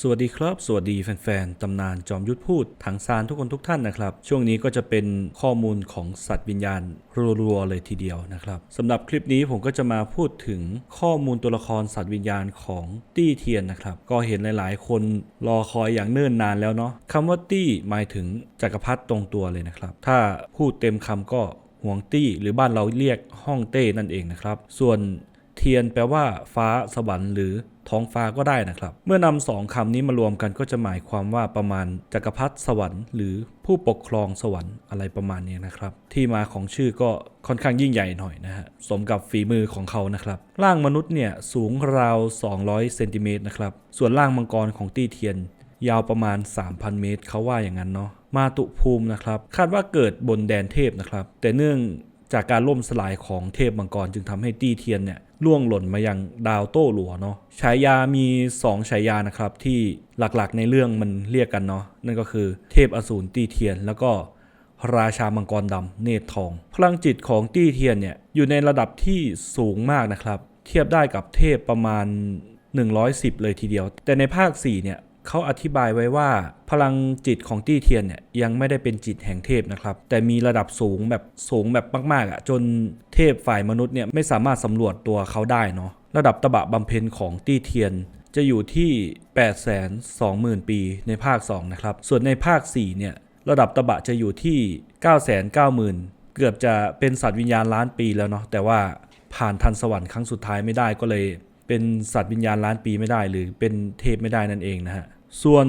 สวัสดีครับ สวัสดีแฟนๆ ตำนานจอมยุทธพูดถังซานทุกคนทุกท่านนะครับ ช่วงนี้ก็จะเป็นข้อมูลของสัตว์วิญญาณรัวๆเลยทีเดียวนะครับสำหรับคลิปนี้ผมก็จะมาพูดถึงข้อมูลตัวละครสัตว์วิญญาณของตี้เทียนนะครับก็เห็นหลายๆ คนรอคอยอย่างเนิ่นนานแล้วเนาะคำว่าตี้หมายถึงจักรพรรดิตรงตัวเลยนะครับ ถ้าพูดเต็มคำก็ห่วงตี้หรือบ้านเราเรียกห้องเต้นั่นเองนะครับ ส่วน ทียนแปลว่า ฟ้าสวรรค์หรือท้องฟ้าก็ได้นะครับ เมื่อนำสองคำนี้มารวมกันก็จะหมายความว่าประมาณจักรพรรดิสวรรค์หรือผู้ปกครองสวรรค์อะไรประมาณนี้นะครับ ที่มาของชื่อก็ค่อนข้างยิ่งใหญ่หน่อยนะฮะสมกับฝีมือของเขานะครับ ร่างมนุษย์เนี่ยสูงราว 200เซนติเมตรนะครับส่วนร่างมังกรของตี้เทียน ยาวประมาณ 3,000 เมตรเขาว่าอย่างนั้นเนาะมาตุภูมินะครับ คาดว่าเกิดบนแดนเทพนะครับ แต่เนื่อง จากการล่มสลายของเทพมังกรจึงทำให้ตี้เทียนเนี่ยล่วงหล่นมายังดาวโต้หลัวเนาะฉายามี 2 ฉายานะครับที่หลักๆในเรื่องมันเรียกกันเนาะนั่นก็คือเทพอสูรตี้เทียน แล้วก็ราชามังกรดำเนตรทอง พลังจิตของตี้เทียนเนี่ยอยู่ในระดับที่สูงมากนะครับ เทียบได้กับเทพประมาณ 110 เลยทีเดียว แต่ในภาค 4 เนี่ย เขาอธิบายไว้ว่า พลังจิตของตี้เทียนเนี่ยยังไม่ได้เป็นจิตแห่งเทพนะครับ แต่มีระดับสูงแบบสูงแบบมากๆอะจนเทพฝ่ายมนุษย์เนี่ยไม่สามารถสำรวจตัวเขาได้เนาะระดับตบะบำเพ็ญของตี้เทียนจะอยู่ที่ 820,000 ปีในภาค 2 นะครับ ส่วนในภาค 4 เนี่ย ระดับตบะจะอยู่ที่ 990,000 เกือบจะเป็นสัตว์วิญญาณล้านปีแล้วเนาะ แต่ว่าผ่านทันสวรรค์ครั้งสุดท้ายไม่ได้ก็เลย เป็นสัตว์วิญญาณล้านปีไม่ได้ หรือเป็นเทพไม่ได้นั่นเองนะฮะ ส่วน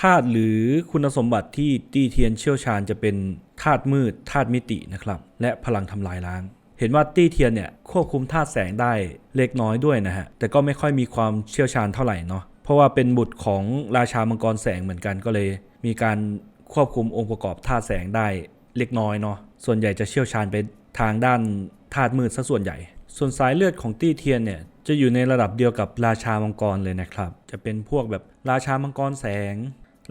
ธาตุหรือคุณสมบัติที่ตี้เทียนเชี่ยวชาญจะเป็นธาตุมืดธาตุมิตินะครับ และพลังทำลายล้าง เห็นว่าตี้เทียนเนี่ยควบคุมธาตุแสงได้เล็กน้อยด้วยนะฮะแต่ก็ไม่ค่อยมีความเชี่ยวชาญเท่าไหร่เนาะเพราะว่าเป็นบุตรของราชามังกรแสงเหมือนกันก็เลย มีการควบคุมองค์ประกอบธาตุแสงได้เล็กน้อยเนาะส่วนใหญ่จะเชี่ยวชาญไปทางด้านธาตุมืดซะส่วนใหญ่ ส่วนสายเลือดของตี้เทียนเนี่ย จะอยู่ในระดับเดียวกับราชามังกรเลยนะครับ จะเป็นพวกแบบราชามังกรแสง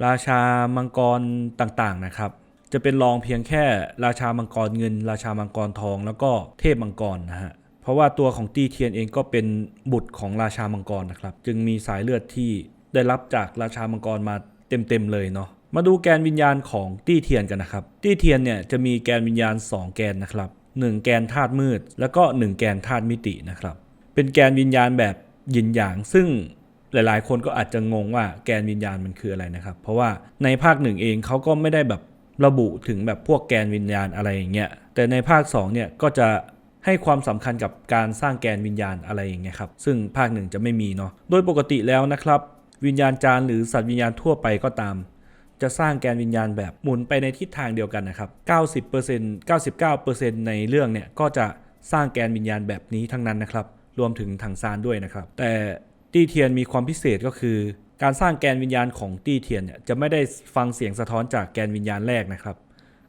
ราชามังกรต่างๆนะครับ จะเป็นรองเพียงแค่ราชามังกรเงิน ราชามังกรทอง แล้วก็เทพมังกรนะฮะเพราะว่าตัวของตี้เทียนเองก็เป็นบุตรของราชามังกรนะครับ จึงมีสายเลือดที่ได้รับจากราชามังกรมาเต็มๆเลยเนาะมาดูแกนวิญญาณของตี้เทียนกันนะครับ ตี้เทียนเนี่ยจะมีแกนวิญญาณ 2 แกนนะครับ 1 แกนธาตุมืด แล้วก็ 1 แกนธาตุมิตินะครับ เป็นแกนวิญญาณแบบยินหยาง ซึ่งหลายๆ คนก็อาจจะงงว่าแกนวิญญาณมันคืออะไรนะครับ เพราะว่าในภาคหนึ่งเองเขาก็ไม่ได้แบบระบุถึงแบบพวกแกนวิญญาณอะไรอย่างเงี้ยแต่ในภาค2เนี่ยก็จะให้ความสำคัญกับการสร้างแกนวิญญาณอะไรอย่างเงี้ยครับซึ่งภาคหนึ่งจะไม่มีเนาะโดยปกติแล้วนะครับ วิญญาณจาร์หรือสัตว์วิญญาณทั่วไปก็ตาม จะสร้างแกนวิญญาณแบบหมุนไปในทิศทางเดียวกันนะครับ 90% 99%ในเรื่องเนี่ยก็จะสร้างแกนวิญญาณแบบนี้ทั้งนั้นนะครับ รวมถึงถังซานด้วยนะครับ แต่ตี้เทียนมีความพิเศษก็คือ การสร้างแกนวิญญาณของตี้เทียนเนี่ยจะไม่ได้ฟังเสียงสะท้อนจากแกนวิญญาณแรกนะครับ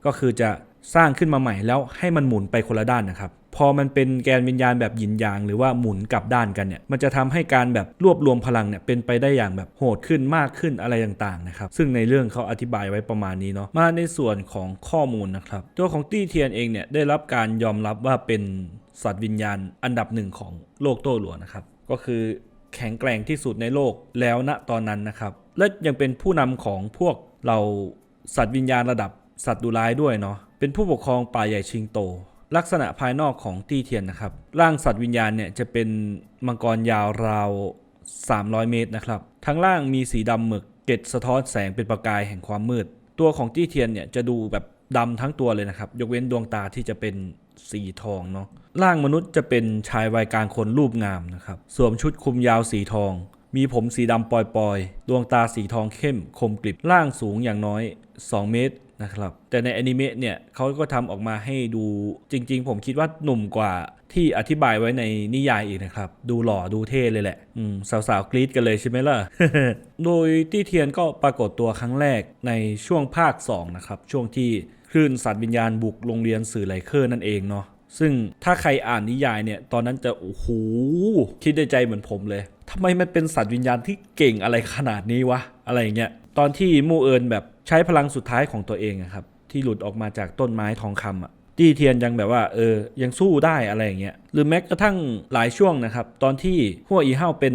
ก็คือจะสร้างขึ้นมาใหม่แล้วให้มันหมุนไปคนละด้านนะครับ พอมันเป็นแกนวิญญาณแบบหยินยาง หรือว่าหมุนกลับด้านกันเนี่ยมันจะทำให้การแบบรวบรวมพลังเนี่ยเป็นไปได้อย่างแบบโหดขึ้นมากขึ้นอะไรต่างๆนะครับซึ่งในเรื่องเขาอธิบายไว้ประมาณนี้เนาะมาในส่วนของข้อมูลนะครับ ตัวของตี้เทียนเองเนี่ยได้รับการยอมรับว่าเป็น สัตว์วิญญาณอันดับหนึ่งของโลกโต้หลัวนะครับ ก็คือแข็งแกร่งที่สุดในโลกแล้วณตอนนั้นนะครับ และยังเป็นผู้นำของพวกเราสัตว์วิญญาณระดับสัตว์ดุร้ายด้วยเนาะเป็นผู้ปกครองป่าใหญ่ชิงโต ลักษณะภายนอกของตี้เทียนนะครับ ร่างสัตว์วิญญาณเนี่ยจะเป็นมังกรยาวราว 300 เมตรนะครับ ทั้งล่างมีสีดำหมึกเกล็ดสะท้อนแสงเป็นประกายแห่งความมืด ตัวของตี้เทียนเนี่ยจะดูแบบดำทั้งตัวเลยนะครับ ยกเว้นดวงตาที่จะเป็นสีทองเนาะ ร่างมนุษย์จะเป็นชายวัยกลางคนรูปงามนะครับสวมชุดคลุมยาวสีทอง มีผมสีดำปลอยๆ ดวงตาสีทองเข้มคมกริบร่างสูงอย่างน้อย 2 เมตรนะครับแต่ในอนิเมะเนี่ยเขาก็ทำออกมาให้ดูจริง ๆ ผมคิดว่าหนุ่มกว่าที่อธิบายไว้ในนิยายอีกนะครับ ดูหล่อดูเท่เลยแหละอืมสาวๆกรี๊ดกันเลยใช่ไหมล่ะ โดยตี้เทียนก็ปรากฏตัวครั้งแรกในช่วงภาค 2 นะครับ ช่วงที่คลื่นสัตว์วิญญาณบุกโรงเรียนสื่อไลเคอร์นั่นเองเนาะ ซึ่งถ้าใครอ่านนิยายเนี่ย ตอนนั้นจะโอ้โหคิดในใจเหมือนผมเลยทำไมมันเป็นสัตว์วิญญาณที่เก่งอะไรขนาดนี้วะอะไรอย่างเงี้ยตอนที่มู่เอิญแบบใช้พลังสุดท้ายของตัวเองอะครับ ที่หลุดออกมาจากต้นไม้ทองคำอะตี้เทียนยังแบบว่าเออยังสู้ได้อะไรอย่างเงี้ยหรือแม้กระทั่งหลายช่วงนะครับ ตอนที่หัวอีเฮาเป็น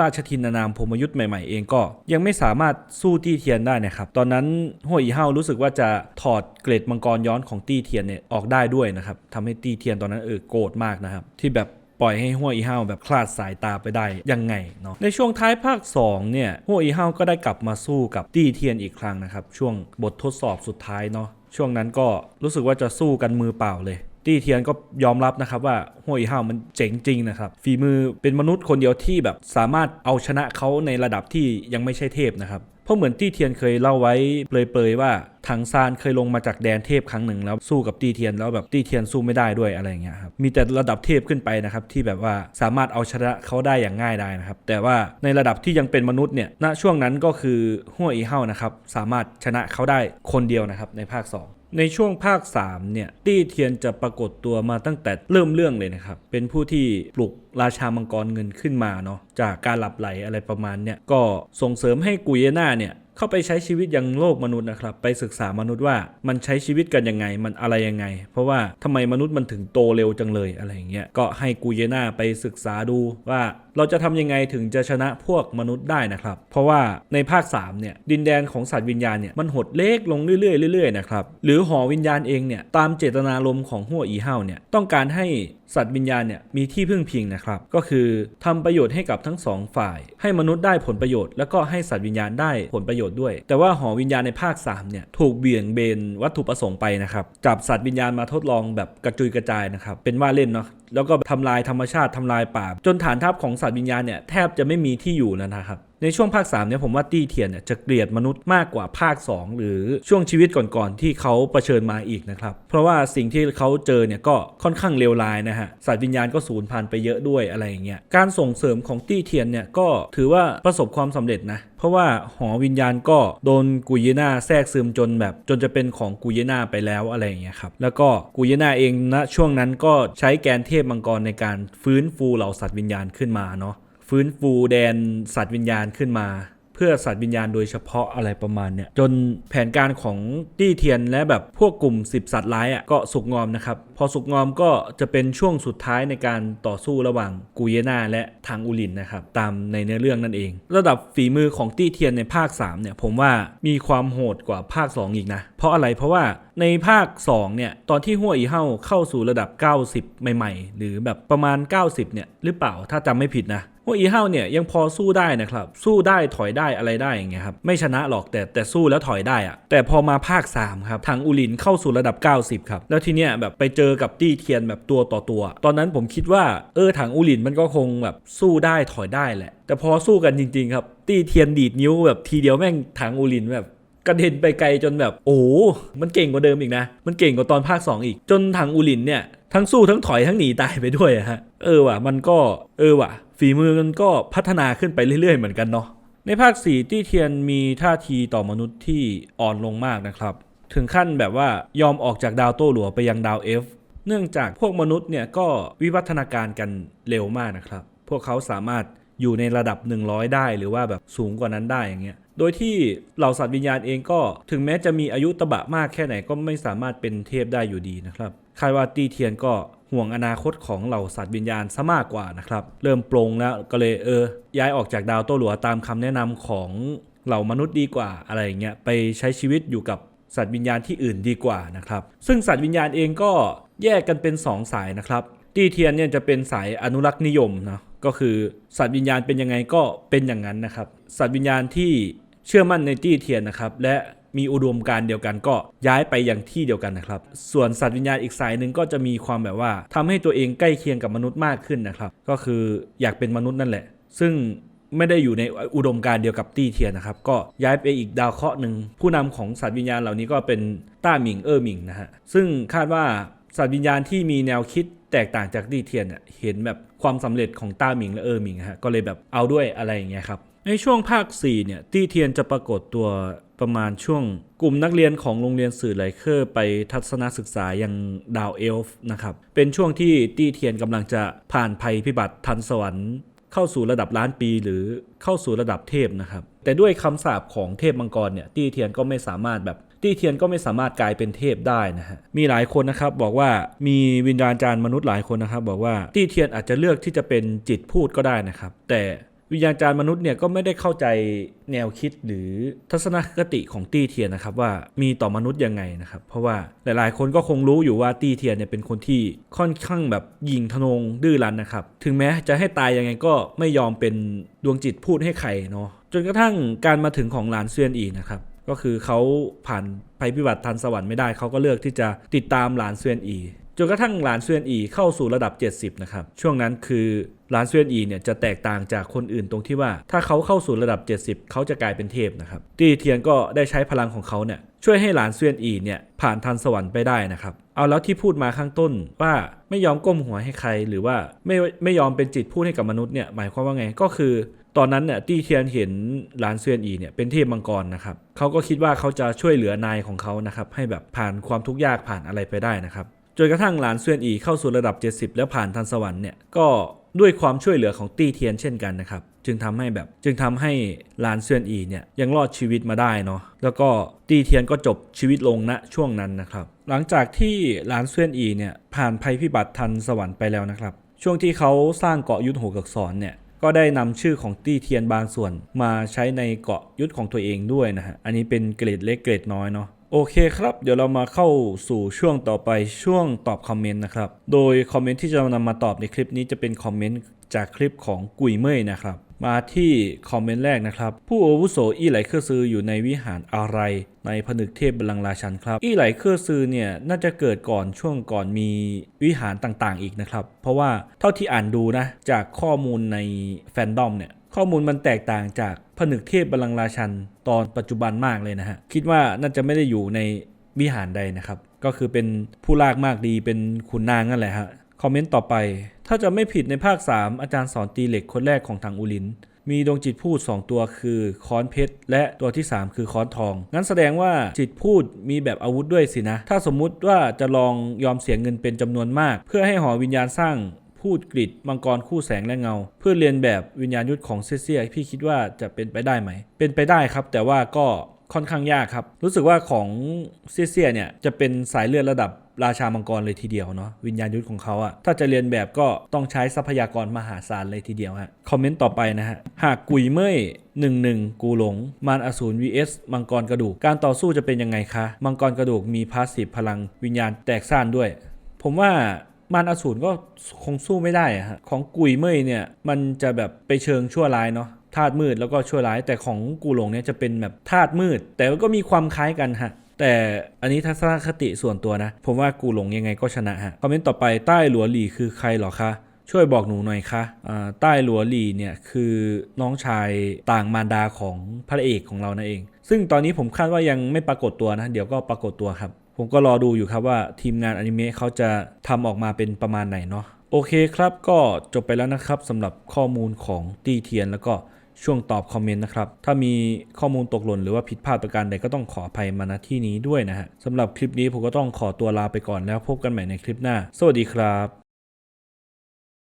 ราชทินนามพมยุทธ์ใหม่ๆเองก็ยังไม่สามารถสู้ตี้เทียนได้นะครับ ตอนนั้นหัวอีเฮารู้สึกว่าจะถอดเกล็ดมังกรย้อนของตี้เทียนเนี่ยออกได้ด้วยนะครับทำให้ตี้เทียนตอนนั้นเออโกรธมากนะครับ ที่แบบปล่อยให้หัวอีเฮาแบบคลาดสายตาไปได้ยังไงเนาะในช่วงท้ายภาค 2 เนี่ยหัวอีเฮาก็ได้กลับมาสู้กับตี้เทียนอีกครั้งนะครับ ช่วงบททดสอบสุดท้ายเนาะช่วงนั้นก็รู้สึกว่าจะสู้กันมือเปล่าเลย ตี้เทียนก็ยอมรับนะครับว่าหัวอีเฮามันเจ๋งจริงนะครับฝีมือเป็นมนุษย์คนเดียวที่แบบสามารถเอาชนะเขาในระดับที่ยังไม่ใช่เทพนะครับเพราะเหมือนตี้เทียนเคยเล่าไว้เปรยๆว่าถังซานเคยลงมาจากแดนเทพครั้งหนึ่งแล้วสู้กับตี้เทียนแล้วแบบตี้เทียนสู้ไม่ได้ด้วยอะไรเงี้ยครับมีแต่ระดับเทพขึ้นไปนะครับที่แบบว่าสามารถเอาชนะเขาได้อย่างง่ายได้นะครับแต่ว่าในระดับที่ยังเป็นมนุษย์เนี่ยณช่วงนั้นก็คือหัวอีเฮานะครับสามารถชนะเขาได้คนเดียวนะครับในภาค 2 ในช่วงภาค3เนี่ยตี้เทียนจะปรากฏตัวมาตั้งแต่เริ่มเรื่องเลยนะครับ เป็นผู้ที่ปลุกราชามังกรเงินขึ้นมาเนาะจากการหลับไหลอะไรประมาณเนี่ยก็ส่งเสริมให้กุยเยนาเนี่ย เข้าไปใช้ชีวิตยังโลกมนุษย์นะครับ ไปศึกษามนุษย์ว่ามันใช้ชีวิตกันยังไง มันอะไรยังไง เพราะว่าทำไมมนุษย์มันถึงโตเร็วจังเลยอะไรอย่างเงี้ยก็ให้กุยเยนาไปศึกษาดูว่าเราจะทำยังไงถึงจะชนะพวกมนุษย์ได้นะครับ เพราะว่าในภาค3เนี่ยดินแดนของสัตว์วิญญาณเนี่ยมันหดเล็กลงเรื่อยๆเรื่อยๆนะครับหรือหอวิญญาณเองเนี่ยตามเจตนารมณ์ของหัวอีเฮาเนี่ยต้องการให้ สัตว์วิญญาณเนี่ยมีที่พึ่งพิงนะครับ ก็คือทำประโยชน์ให้กับทั้งสองฝ่าย ให้มนุษย์ได้ผลประโยชน์ แล้วก็ให้สัตว์วิญญาณได้ผลประโยชน์ด้วย แต่ว่าหอวิญญาณในภาค3เนี่ยถูกเบี่ยงเบนวัตถุประสงค์ไปนะครับ จับสัตว์วิญญาณมาทดลองแบบกระจุยกระจายนะครับ เป็นว่าเล่นเนาะแล้วก็ทำลายธรรมชาติทำลายป่า จนฐานทัพของสัตว์วิญญาณเนี่ยแทบจะไม่มีที่อยู่แล้วนะครับ ในช่วงภาค3เนี่ยผมว่าตี้เทียนเนี่ยจะเกลียดมนุษย์มากกว่าภาค 2 หรือช่วงชีวิตก่อนๆที่เขาเผชิญมาอีกนะครับ เพราะว่าสิ่งที่เขาเจอเนี่ยก็ค่อนข้างเลวร้ายนะฮะสัตว์วิญญาณก็สูญพันธุ์ไปเยอะด้วยอะไรอย่างเงี้ยการส่งเสริมของตี้เทียนเนี่ยก็ถือว่าประสบความสำเร็จนะเพราะว่าหอวิญญาณก็โดนกุยเยนาแทรกซึมจนแบบ จนจะเป็นของกุยเยนาไปแล้วอะไรอย่างเงี้ยครับแล้วก็กุยเยนาเองณช่วงนั้นก็ใช้แกนเทพมังกรในการฟื้นฟูเหล่าสัตว์วิญญาณขึ้นมาเนาะ ฟื้นฟูแดนสัตว์วิญญาณขึ้นมา เพื่อสัตว์วิญญาณโดยเฉพาะอะไรประมาณเนี่ยจนแผนการของตี้เทียนและแบบพวกกลุ่ม 10 สัตว์ร้ายอะก็สุกงอมนะครับพอสุกงอมก็จะเป็นช่วงสุดท้ายในการต่อสู้ระหว่างกุยเยนาและทางอุลินนะครับตามในเนื้อเรื่องนั่นเอง ระดับฝีมือของตี้เทียนในภาค3เนี่ยผมว่ามีความโหดกว่าภาค 2 อีกนะ เพราะอะไรเพราะว่าในภาค 2 เนี่ย ตอนที่หัวอีเฮาเข้าสู่ระดับ 90 ใหม่ ๆ หรือแบบประมาณ 90 เนี่ย หรือเปล่าถ้าจำไม่ผิดนะ ว่าอีเฮาเนี่ยยังพอสู้ได้นะครับ สู้ได้ถอยได้อะไรได้อย่างเงี้ยครับไม่ชนะหรอกแต่แต่สู้แล้วถอยได้อะแต่พอมาภาค3ครับทางอุลินเข้าสู่ระดับ 90ครับแล้วทีเนี้ยแบบไปเจอกับตี้เทียนแบบตัวต่อตัว ตอนนั้นผมคิดว่าเออทางอุลินมันก็คงแบบสู้ได้ถอยได้แหละ แต่พอสู้กันจริง ๆ ครับ ตี้เทียนดีดนิ้วแบบทีเดียวแม่งทางอุลินแบบกระเด็นไปไกลจนแบบโอ้มันเก่งกว่าเดิมอีกนะ มันเก่งกว่าตอนภาค 2 อีก จนทางอุลินเนี่ยทั้งสู้ทั้งถอยทั้งหนีตายไปด้วยฮะ เออว่ะ มันก็เออว่ะ ฝีมือมันก็พัฒนาขึ้นไปเรื่อย ๆ เหมือนกันเนาะในภาค 4 ตี้เทียนมีท่าทีต่อมนุษย์ที่อ่อนลงมากนะครับ ถึงขั้นแบบว่ายอมออกจากดาวโต้หลัวไปยังดาวเอฟเนื่องจากพวกมนุษย์เนี่ยก็วิวัฒนาการกันเร็วมากนะครับ พวกเขาสามารถอยู่ในระดับ 100 ได้หรือว่าแบบสูงกว่านั้นได้อย่างเงี้ย โดยที่เหล่าสัตว์วิญญาณเองก็ถึงแม้จะมีอายุตบะมากแค่ไหนก็ไม่สามารถเป็นเทพได้อยู่ดีนะครับคาดว่าตีเทียนก็ ห่วงอนาคตของเหล่าสัตว์วิญญาณซะมากกว่านะครับ เริ่มปรงแล้วก็เลยเออ ย้ายออกจากดาวโต้หลัวตามคำแนะนำของเหล่ามนุษย์ดีกว่าอะไรอย่างเงี้ยไปใช้ชีวิตอยู่กับสัตว์วิญญาณที่อื่นดีกว่านะครับ ซึ่งสัตว์วิญญาณเองก็แยกกันเป็น 2 สายนะครับตี้เทียนเนี่ยจะเป็นสายอนุรักษ์นิยมนะก็คือสัตว์วิญญาณเป็นยังไงก็เป็นอย่างนั้นนะครับ สัตว์วิญญาณที่เชื่อมั่นในตี้เทียนนะครับ และ มีอุดมการเดียวกันก็ย้ายไปอยังที่เดียวกันนะครับ ส่วนสัตว์วิญญาณอีกสายหนึ่งก็จะมีความแบบว่าทำให้ตัวเองใกล้เคียงกับมนุษย์มากขึ้นนะครับ ก็คืออยากเป็นมนุษย์นั่นแหละ ซึ่งไม่ได้อยู่ในอุดมการเดียวกับตี้เทียนนะครับ ก็ย้ายไปอีกดาวเคราะห์หนึ่งผู้นำของสัตว์วิญญาณเหล่านี้ก็เป็นต้าหมิงเออหมิงนะฮะซึ่งคาดว่าสัตว์วิญญาณที่มีแนวคิดแตกต่างจากตี้เทียนเห็นแบบความสำเร็จของต้าหมิงและเออหมิงฮะก็เลยแบบเอาด้วยอะไรอย่างเงี้ยครับ ในช่วงภาค4เนี่ยตี้เทียนจะปรากฏตัวประมาณช่วง กลุ่มนักเรียนของโรงเรียนสื่อไลเคอร์ไปทัศนศึกษายังดาวเอลฟ์นะครับ เป็นช่วงที่ตี้เทียนกำลังจะผ่านภัยพิบัติทันสวรรค์เข้าสู่ระดับล้านปีหรือเข้าสู่ระดับเทพนะครับ แต่ด้วยคำสาปของเทพมังกรเนี่ยตี้เทียนก็ไม่สามารถแบบตี้เทียนก็ไม่สามารถกลายเป็นเทพได้นะฮะ มีหลายคนนะครับบอกว่ามีวิญญาณจารย์มนุษย์หลายคนนะครับ บอกว่าตี้เทียนอาจจะเลือกที่จะเป็นจิตพูดก็ได้นะครับ แต่ วิญญาณจารย์มนุษย์เนี่ยก็ไม่ได้เข้าใจแนวคิดหรือทัศนคติของตี้เทียนนะครับว่ามีต่อมนุษย์ยังไงนะครับ เพราะว่าหลายๆ คนก็คงรู้อยู่ว่าตี้เทียนเนี่ยเป็นคนที่ค่อนข้างแบบยิงทนงดื้อรั้นนะครับ ถึงแม้จะให้ตายยังไงก็ไม่ยอมเป็นดวงจิตพูดให้ใครเนาะจนกระทั่งการมาถึงของหลานเซียนอีนะครับก็คือเขาผ่านภัยพิบัติทันสวรรค์ไม่ได้เขาก็เลือกที่จะติดตามหลานเซียนอี จนกระทั่งหลานเซียนอีเข้าสู่ระดับ 70 นะครับ ช่วงนั้นคือหลานเซียนอีเนี่ยจะแตกต่างจากคนอื่นตรงที่ว่า ถ้าเขาเข้าสู่ระดับ 70 เขาจะกลายเป็นเทพนะครับตีเทียนก็ได้ใช้พลังของเขาเนี่ยช่วยให้หลานเซียนอีเนี่ยผ่านทันสวรรค์ไปได้นะครับ เอาแล้วที่พูดมาข้างต้นว่าไม่ยอมก้มหัวให้ใคร หรือว่าไม่ไม่ยอมเป็นจิตพูดให้กับมนุษย์เนี่ยหมายความว่าไงก็คือตอนนั้นเนี่ยตี้เทียนเห็นหลานเซียนอีเนี่ยเป็นเทพมังกรนะครับเขาก็คิดว่าเขาจะช่วยเหลือนายของเขานะครับให้แบบผ่านความทุกข์ยากผ่านอะไรไปได้นะครับ จนกระทั่งหลานเซียนอีเข้าสู่ระดับ 70 แล้วผ่านทันสวรรค์เนี่ยก็ด้วยความช่วยเหลือของตี้เทียนเช่นกันนะครับ จึงทำให้แบบจึงทำให้หลานเซียนอีเนี่ยยังรอดชีวิตมาได้เนาะแล้วก็ตี้เทียนก็จบชีวิตลงณช่วงนั้นนะครับ หลังจากที่หลานเซียนอีเนี่ยผ่านภัยพิบัติทันสวรรค์ไปแล้วนะครับ ช่วงที่เขาสร้างเกาะยุทธหัวกักสอนเนี่ยก็ได้นำชื่อของตี้เทียนบางส่วนมาใช้ในเกาะยุทธของตัวเองด้วยนะฮะอันนี้เป็นเกรดเล็กเกรดน้อยเนาะ โอเคครับ เดี๋ยวเรามาเข้าสู่ช่วงต่อไปช่วงตอบคอมเมนต์นะครับ โดยคอมเมนต์ที่จะนำมาตอบในคลิปนี้จะเป็นคอมเมนต์จากคลิปของกุยเมยนะครับ มาที่คอมเมนต์แรกนะครับ ผู้อาวุโสอี้ไหลเครือซืออยู่ในวิหารอะไร ในผนึกเทพบัลลังก์ราชันครับอี้ไหลเครือซือเนี่ยน่าจะเกิดก่อนช่วงก่อนมีวิหารต่างๆ อีกนะครับ เพราะว่าเท่าที่อ่านดูนะจากข้อมูลในแฟนดอมเนี่ยข้อมูลมันแตกต่างจาก ผนึกเทพบัลลังราชันตอนปัจจุบันมากเลยนะฮะ คิดว่าน่าจะไม่ได้อยู่ในวิหารใดนะครับ ก็คือเป็นผู้ลากมากดีเป็นขุนนางนั่นแหละฮะ คอมเมนต์ต่อไป ถ้าจะไม่ผิดในภาค 3 อาจารย์สอนตีเหล็กคนแรกของทางอุลิน มีดวงจิตพูด 2 ตัวคือค้อนเพชร และตัวที่ 3 คือค้อนทอง งั้นแสดงว่าจิตพูดมีแบบอาวุธด้วยสินะ ถ้าสมมุติว่าจะลองยอมเสียเงินเป็นจำนวนมาก เพื่อให้หอวิญญาณสร้าง พูดกริดมังกรคู่แสงและเงา เพื่อเรียนแบบวิญญาณยุทธของเซเซียพี่คิดว่าจะเป็นไปได้ไหม เป็นไปได้ครับ แต่ว่าก็ค่อนข้างยากครับ รู้สึกว่าของเซเซียเนี่ยจะเป็นสายเลือดระดับราชามังกรเลยทีเดียวเนาะวิญญาณยุทธของเขาอะถ้าจะเรียนแบบก็ต้องใช้ทรัพยากรมหาศาลเลยทีเดียวฮะคอมเมนต์ต่อไปนะฮะหากกุยเมยหนึ่งหนึ่งกูหลง มารอสูร vs มังกรกระดูก การต่อสู้จะเป็นยังไงคะ มังกรกระดูกมีพาสซีฟพลังวิญญาณแตกซ่านด้วย ผมว่า มารอสูรก็คงสู้ไม่ได้ฮะของกุยเมยเนี่ยมันจะแบบไปเชิงชั่วร้ายเนาะธาตุมืดแล้วก็ชั่วร้ายแต่ของกูหลงเนี่ยจะเป็นแบบธาตุมืด แต่ก็มีความคล้ายกันฮะแต่อันนี้ทัศนคติส่วนตัวนะ ผมว่ากูหลงยังไงก็ชนะฮะคอมเมนต์ต่อไปใต้หลัวหลี่คือใครหรอคะช่วยบอกหนูหน่อยคะอ่าใต้หลัวหลี่เนี่ยคือน้องชายต่างมารดาของพระเอกของเรานั่นเอง ซึ่งตอนนี้ผมคาดว่ายังไม่ปรากฏตัวนะ เดี๋ยวก็ปรากฏตัวครับ ผมก็รอดูอยู่ครับว่าทีมงานอนิเมะเขาจะทำออกมาเป็นประมาณไหนเนาะโอเคครับก็จบไปแล้วนะครับสำหรับข้อมูลของตีเทียนแล้วก็ช่วงตอบคอมเมนต์นะครับ ถ้ามีข้อมูลตกหล่นหรือว่าผิดพลาดประการใดก็ต้องขออภัยมาณที่นี้ด้วยนะฮะสำหรับคลิปนี้ผมก็ต้องขอตัวลาไปก่อนแล้วพบกันใหม่ในคลิปหน้า สวัสดีครับ